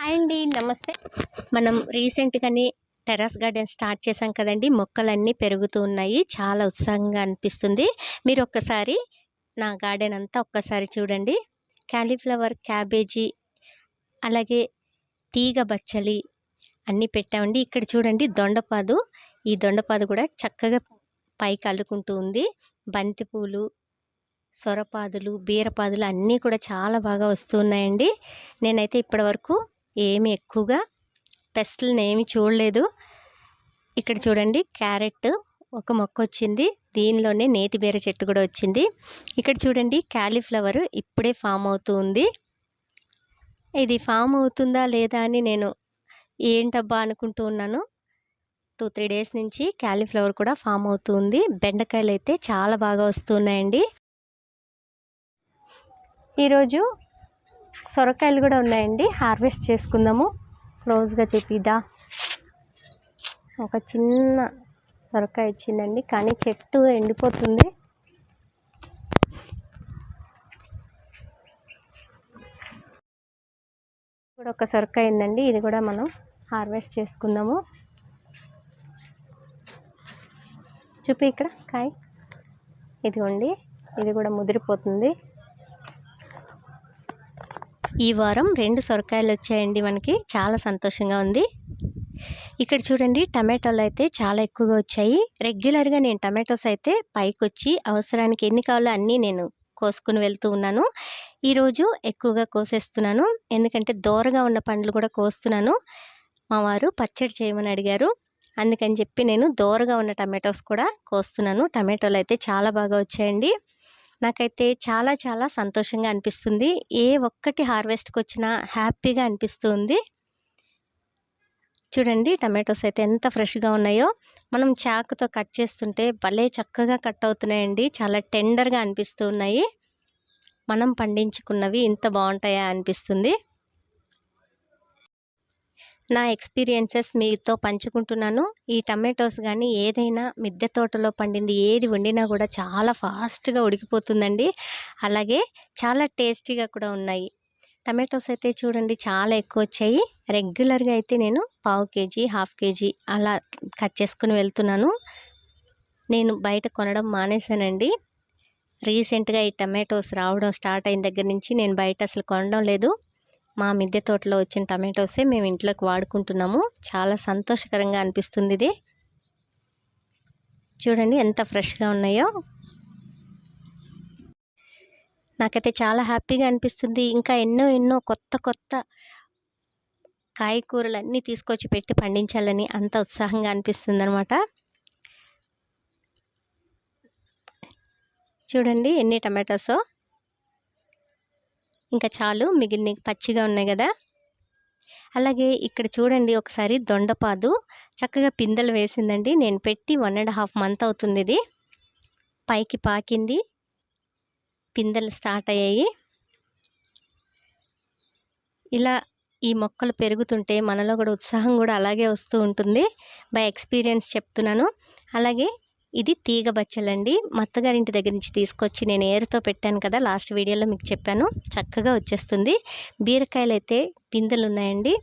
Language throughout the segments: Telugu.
హాయ్ అండి నమస్తే. మనం రీసెంట్గానే టెర్రస్ గార్డెన్ స్టార్ట్ చేసాం కదండి. మొక్కలన్నీ పెరుగుతూ ఉన్నాయి. చాలా ఉత్సాహంగా అనిపిస్తుంది. మీరు ఒక్కసారి నా గార్డెన్ అంతా ఒక్కసారి చూడండి. క్యాలీఫ్లవర్ క్యాబేజీ అలాగే తీగ బచ్చలి అన్నీ పెట్టామండి. ఇక్కడ చూడండి దొండపాదు. ఈ దొండపాదు కూడా చక్కగా పైకి అల్లుకుంటూ ఉంది. బంతిపూలు సొరపాదులు బీరపాదులు అన్నీ కూడా చాలా బాగా వస్తున్నాయండి నేనైతే ఇప్పటివరకు ఏమి ఎక్కువగా పెస్ట్లను ఏమి చూడలేదు. ఇక్కడ చూడండి క్యారెట్ ఒక మొక్క వచ్చింది. దీనిలోనే నేతి బీర చెట్టు కూడా వచ్చింది. ఇక్కడ చూడండి క్యాలీఫ్లవర్ ఇప్పుడే ఫామ్ అవుతూ ఉంది. ఇది ఫామ్ అవుతుందా లేదా అని నేను ఏంటబ్బా అనుకుంటూ ఉన్నాను. టూ త్రీ డేస్ నుంచి క్యాలీఫ్లవర్ కూడా ఫామ్ అవుతుంది బెండకాయలు అయితే చాలా బాగా వస్తున్నాయండి. ఈరోజు సొరకాయలు కూడా ఉన్నాయండి. హార్వెస్ట్ చేసుకుందాము. క్లోజ్గా చెప్పిద్దా ఒక చిన్న సొరకాయ వచ్చిందండి. కానీ చెట్టు ఎండిపోతుంది. కూడా ఒక సొరకాయ ఉందండి. ఇది కూడా మనం హార్వెస్ట్ చేసుకుందాము. చూపి ఇక్కడ కాయ. ఇదిగోండి. ఇది కూడా ముదిరిపోతుంది. ఈ వారం రెండు సొరకాయలు వచ్చాయండి మనకి. చాలా సంతోషంగా ఉంది. ఇక్కడ చూడండి టమాటోలు అయితే చాలా ఎక్కువగా వచ్చాయి. రెగ్యులర్గా నేను టమాటోస్ అయితే పైకి వచ్చి అవసరానికి ఎన్ని కావాలో అన్నీ నేను కోసుకుని వెళ్తూ ఉన్నాను. ఈరోజు ఎక్కువగా కోసేస్తున్నాను. ఎందుకంటే దూరగా ఉన్న పండ్లు కూడా కోస్తున్నాను. మా వారు పచ్చడి చేయమని అడిగారు. అందుకని చెప్పి నేను దూరగా ఉన్న టమాటోస్ కూడా కోస్తున్నాను. టమాటోలు అయితే చాలా బాగా వచ్చాయండి. నాకైతే చాలా చాలా సంతోషంగా అనిపిస్తుంది. ఏ ఒక్కటి హార్వెస్ట్కి వచ్చినా హ్యాపీగా అనిపిస్తుంది. చూడండి టమాటోస్ అయితే ఎంత ఫ్రెష్గా ఉన్నాయో. మనం చాకుతో కట్ చేస్తుంటే భలే చక్కగా కట్ అవుతున్నాయండి. చాలా టెండర్గా అనిపిస్తూ ఉన్నాయి. మనం పండించుకున్నవి ఇంత బాగుంటాయా అనిపిస్తుంది. నా ఎక్స్పీరియన్సెస్ మీతో పంచుకుంటున్నాను. ఈ టమాటోస్ కానీ ఏదైనా మిద్దె తోటలో పండింది ఏది వండినా కూడా చాలా ఫాస్ట్గా ఉడికిపోతుందండి. అలాగే చాలా టేస్టీగా కూడా ఉన్నాయి. టమాటోస్ అయితే చూడండి చాలా ఎక్కువ వచ్చాయి. రెగ్యులర్గా అయితే నేను పావు కేజీ హాఫ్ కేజీ అలా కట్ చేసుకుని వెళ్తున్నాను. నేను బయట కొనడం మానేశానండి. రీసెంట్గా ఈ టమాటోస్ రావడం స్టార్ట్ అయిన దగ్గర నుంచి నేను బయట అసలు కొనడం లేదు. మా మిద్దె తోటలో వచ్చిన టమాటోసే మేము ఇంట్లోకి వాడుకుంటున్నాము. చాలా సంతోషకరంగా అనిపిస్తుంది ఇది. చూడండి ఎంత ఫ్రెష్గా ఉన్నాయో. నాకైతే చాలా హ్యాపీగా అనిపిస్తుంది. ఇంకా ఎన్నో ఎన్నో కొత్త కొత్త కాయకూరలు అన్నీ తీసుకొచ్చి పెట్టి పండించాలని అంత ఉత్సాహంగా అనిపిస్తుంది అనమాట చూడండి ఎన్ని టమాటోసో. ఇంకా చాలు మిగిలిన పచ్చిగా ఉన్నాయి కదా. అలాగే ఇక్కడ చూడండి ఒకసారి దొండపాదు. చక్కగా పిందెలు వేసిందండి. నేను పెట్టి వన్ అండ్ హాఫ్ మంత్ అవుతుంది ఇది. పైకి పాకింది. పిందెలు స్టార్ట్ అయ్యాయి. ఇలా ఈ మొక్కలు పెరుగుతుంటే మనలో కూడా ఉత్సాహం కూడా అలాగే వస్తూ ఉంటుంది. బై ఎక్స్పీరియన్స్ చెప్తున్నాను. అలాగే ఇది తీగ బచ్చలండి. మా అత్తగారింటి దగ్గర నుంచి తీసుకొచ్చి నేను ఏరుతో పెట్టాను కదా లాస్ట్ వీడియోలో మీకు చెప్పాను. చక్కగా వచ్చేస్తుంది. బీరకాయలు అయితే పిందెలు ఉన్నాయండి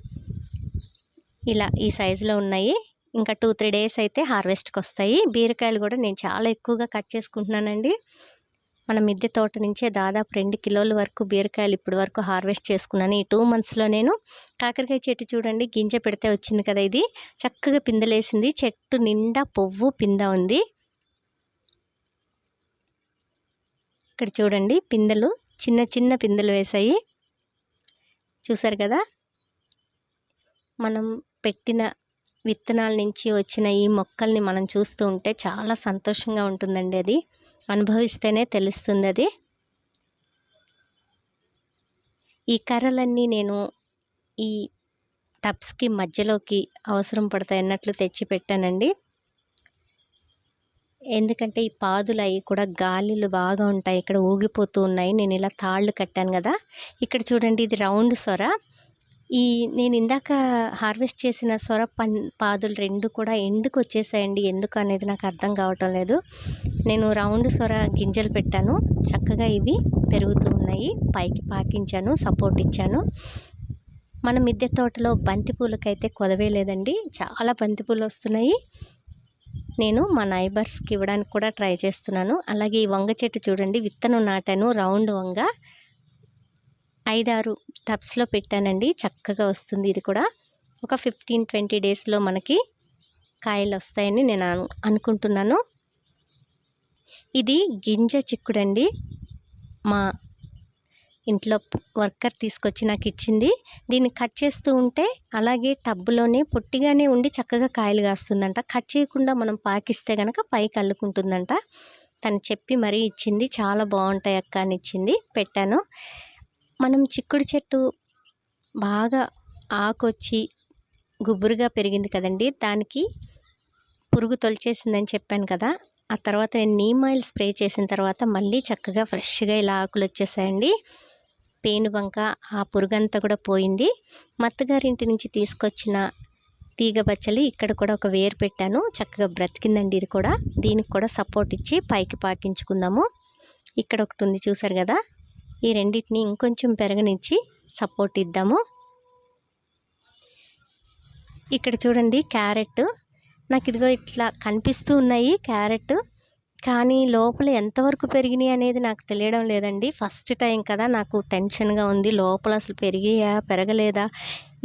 ఇలా ఈ సైజులో ఉన్నాయి. ఇంకా టూ త్రీ డేస్ అయితే హార్వెస్ట్కి వస్తాయి బీరకాయలు కూడా నేను చాలా ఎక్కువగా కట్ చేసుకుంటున్నానండి. మన మిద్దె తోట నుంచే దాదాపు రెండు కిలోల వరకు బీరకాయలు ఇప్పటి వరకు హార్వెస్ట్ చేసుకున్నాను. ఈ టూ మంత్స్లో నేను కాకరకాయ చెట్టు చూడండి గింజ పెడితే వచ్చింది కదా ఇది. చక్కగా పిందెలేసింది. చెట్టు నిండా పువ్వు పింద ఉంది. ఇక్కడ చూడండి పిందెలు చిన్న చిన్న పిందెలు వేసాయి చూసారు కదా? మనం పెట్టిన విత్తనాల నుంచి వచ్చిన ఈ మొక్కల్ని మనం చూస్తూ ఉంటే చాలా సంతోషంగా ఉంటుందండి అది. అనుభవిస్తేనే తెలుస్తుంది అది. ఈ కర్రలన్నీ నేను ఈ టబ్స్కి మధ్యలోకి అవసరం పడతాయి అన్నట్లు తెచ్చి పెట్టానండి ఎందుకంటే ఈ పాదులు అవి కూడా గాలిలు బాగా ఉంటాయి. ఇక్కడ ఊగిపోతూ ఉన్నాయి. నేను ఇలా తాళ్ళు కట్టాను కదా. ఇక్కడ చూడండి ఇది రౌండ్ సొర. ఈ నేను ఇందాక హార్వెస్ట్ చేసిన సొర పన్ పాదులు రెండు కూడా ఎందుకు వచ్చేసాయండి? ఎందుకు అనేది నాకు అర్థం కావటం లేదు. నేను రౌండ్ సొర గింజలు పెట్టాను. చక్కగా ఇవి పెరుగుతూ ఉన్నాయి. పైకి పాకించాను సపోర్ట్ ఇచ్చాను. మన మిద్దె తోటలో బంతిపూలకైతే కొదవేలేదండి కొదవే లేదండి. చాలా బంతిపూలు వస్తున్నాయి. నేను మా నైబర్స్కి ఇవ్వడానికి కూడా ట్రై చేస్తున్నాను. అలాగే ఈ వంగ చెట్టు చూడండి విత్తనం నాటాను రౌండ్ వంగ. ఐదారు టబ్స్లో పెట్టానండి చక్కగా వస్తుంది ఇది కూడా. ఒక ఫిఫ్టీన్ ట్వంటీ డేస్లో మనకి కాయలు వస్తాయని నేను అనుకుంటున్నాను. ఇది గింజ చిక్కుడండి. మా ఇంట్లో వర్కర్ తీసుకొచ్చి నాకు ఇచ్చింది. దీన్ని కట్ చేస్తూ ఉంటే అలాగే టబ్బులోనే పొట్టిగానే ఉండి చక్కగా కాయలు కాస్తుందంట. కట్ చేయకుండా మనం పాకిస్తే కనుక పైకి అల్లుకుంటుందంట. తను చెప్పి మరీ ఇచ్చింది. చాలా బాగుంటాయి అక్క అని ఇచ్చింది. పెట్టాను. మనం చిక్కుడు చెట్టు బాగా ఆకొచ్చి గుబురుగా పెరిగింది కదండి. దానికి పురుగు తొలిచేసిందని చెప్పాను కదా. ఆ తర్వాత నేను నీమ్ ఆయిల్ స్ప్రే చేసిన తర్వాత మళ్ళీ చక్కగా ఫ్రెష్గా ఇలా ఆకులు వచ్చేసాయండి పేనుబంక ఆ పురుగంతా కూడా పోయింది. మత్తగారింటి నుంచి తీసుకొచ్చిన తీగ బచ్చలి ఇక్కడ కూడా ఒక వేరు పెట్టాను. చక్కగా బ్రతికిందండి ఇది కూడా. దీనికి కూడా సపోర్ట్ ఇచ్చి పైకి పాకించుకుందాము. ఇక్కడ ఒకటి ఉంది చూసారు కదా? ఈ రెండింటిని ఇంకొంచెం పెరగనిచ్చి సపోర్ట్ ఇద్దాము. ఇక్కడ చూడండి క్యారెట్. నాకు ఇదిగో ఇట్లా కనిపిస్తూ ఉన్నాయి క్యారెట్. కానీ లోపల ఎంతవరకు పెరిగినాయి అనేది నాకు తెలియడం లేదండి. ఫస్ట్ టైం కదా నాకు టెన్షన్గా ఉంది. లోపల అసలు పెరిగాయా పెరగలేదా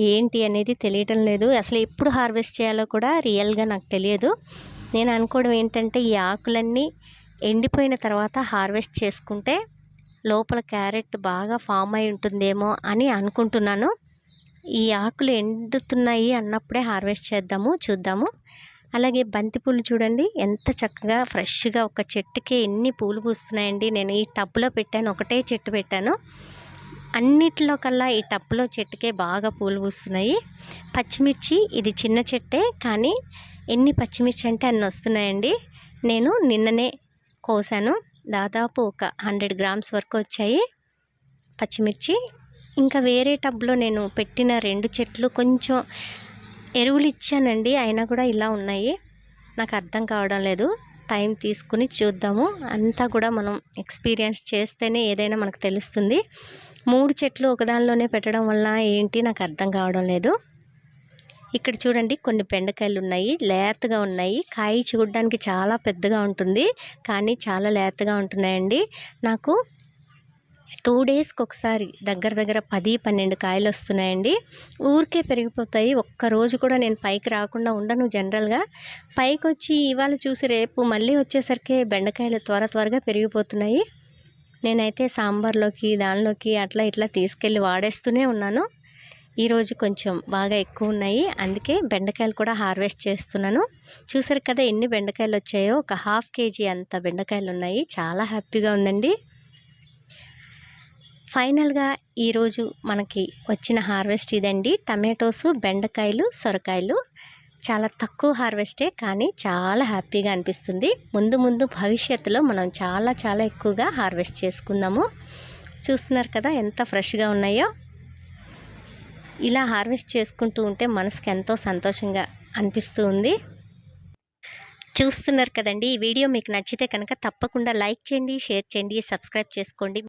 ఏంటి అనేది తెలియటం లేదు. అసలు ఎప్పుడు హార్వెస్ట్ చేయాలో కూడా రియల్గా నాకు తెలియదు. నేను అనుకోవడం ఏంటంటే ఈ ఆకులన్నీ ఎండిపోయిన తర్వాత హార్వెస్ట్ చేసుకుంటే లోపల క్యారెట్ బాగా ఫామ్ అయి ఉంటుందేమో అని అనుకుంటున్నాను. ఈ ఆకులు ఎండుతున్నాయి అన్నప్పుడే హార్వెస్ట్ చేద్దాము చూద్దాము. అలాగే బంతి పూలు చూడండి ఎంత చక్కగా ఫ్రెష్గా ఒక చెట్టుకే ఎన్ని పూలు పూస్తున్నాయండి. నేను ఈ టబ్లో పెట్టాను ఒకటే చెట్టు పెట్టాను. అన్నిటిలో కల్లా ఈ టబ్లో చెట్టుకే బాగా పూలు పూస్తున్నాయి. పచ్చిమిర్చి ఇది చిన్న చెట్టే కానీ ఎన్ని పచ్చిమిర్చి అంటే అన్ని వస్తున్నాయండి. నేను నిన్ననే కోసాను. దాదాపు ఒక హండ్రెడ్ గ్రామ్స్ వరకు వచ్చాయి పచ్చిమిర్చి. ఇంకా వేరే టబ్లో నేను పెట్టిన రెండు చెట్లు కొంచెం ఎరువులు ఇచ్చానండి అయినా కూడా ఇలా ఉన్నాయి. నాకు అర్థం కావడం లేదు. టైం తీసుకుని చూద్దాము. అంతా కూడా మనం ఎక్స్పీరియన్స్ చేస్తేనే ఏదైనా మనకు తెలుస్తుంది. మూడు చెట్లు ఒకదానిలోనే పెట్టడం వల్ల ఏంటి నాకు అర్థం కావడం లేదు. ఇక్కడ చూడండి కొన్ని బెండకాయలు ఉన్నాయి. లేతగా ఉన్నాయి. కాయ చూడడానికి చాలా పెద్దగా ఉంటుంది. కానీ చాలా లేతగా ఉంటున్నాయండి. నాకు టూ డేస్కి ఒకసారి దగ్గర దగ్గర పది పన్నెండు కాయలు వస్తున్నాయండి ఊరికే పెరిగిపోతాయి. ఒక్క రోజు కూడా నేను పైకి రాకుండా ఉండను జనరల్గా. పైకి వచ్చి ఇవాళ చూసి రేపు మళ్ళీ వచ్చేసరికి బెండకాయలు త్వర త్వరగా పెరిగిపోతున్నాయి. నేనైతే సాంబార్లోకి దానిలోకి అట్లా ఇట్లా తీసుకెళ్ళి వాడేస్తూనే ఉన్నాను. ఈరోజు కొంచెం బాగా ఎక్కువ ఉన్నాయి అందుకే బెండకాయలు కూడా హార్వెస్ట్ చేస్తున్నాను. చూసారు కదా ఎన్ని బెండకాయలు వచ్చాయో ఒక హాఫ్ కేజీ అంత బెండకాయలు ఉన్నాయి చాలా హ్యాపీగా ఉందండి. ఫైనల్గా ఈరోజు మనకి వచ్చిన హార్వెస్ట్ ఇదండి. టమాటోస్ బెండకాయలు సొరకాయలు. చాలా తక్కువ హార్వెస్టే కానీ చాలా హ్యాపీగా అనిపిస్తుంది. ముందు ముందు భవిష్యత్తులో మనం చాలా చాలా ఎక్కువగా హార్వెస్ట్ చేసుకుందాము. చూస్తున్నారు కదా ఎంత ఫ్రెష్గా ఉన్నాయో. ఇలా హార్వెస్ట్ చేసుకుంటూ ఉంటే మనసుకి ఎంతో సంతోషంగా అనిపిస్తూ ఉంది. చూస్తున్నారు కదండి ఈ వీడియో మీకు నచ్చితే కనుక తప్పకుండా లైక్ చేయండి షేర్ చేయండి సబ్స్క్రైబ్ చేసుకోండి.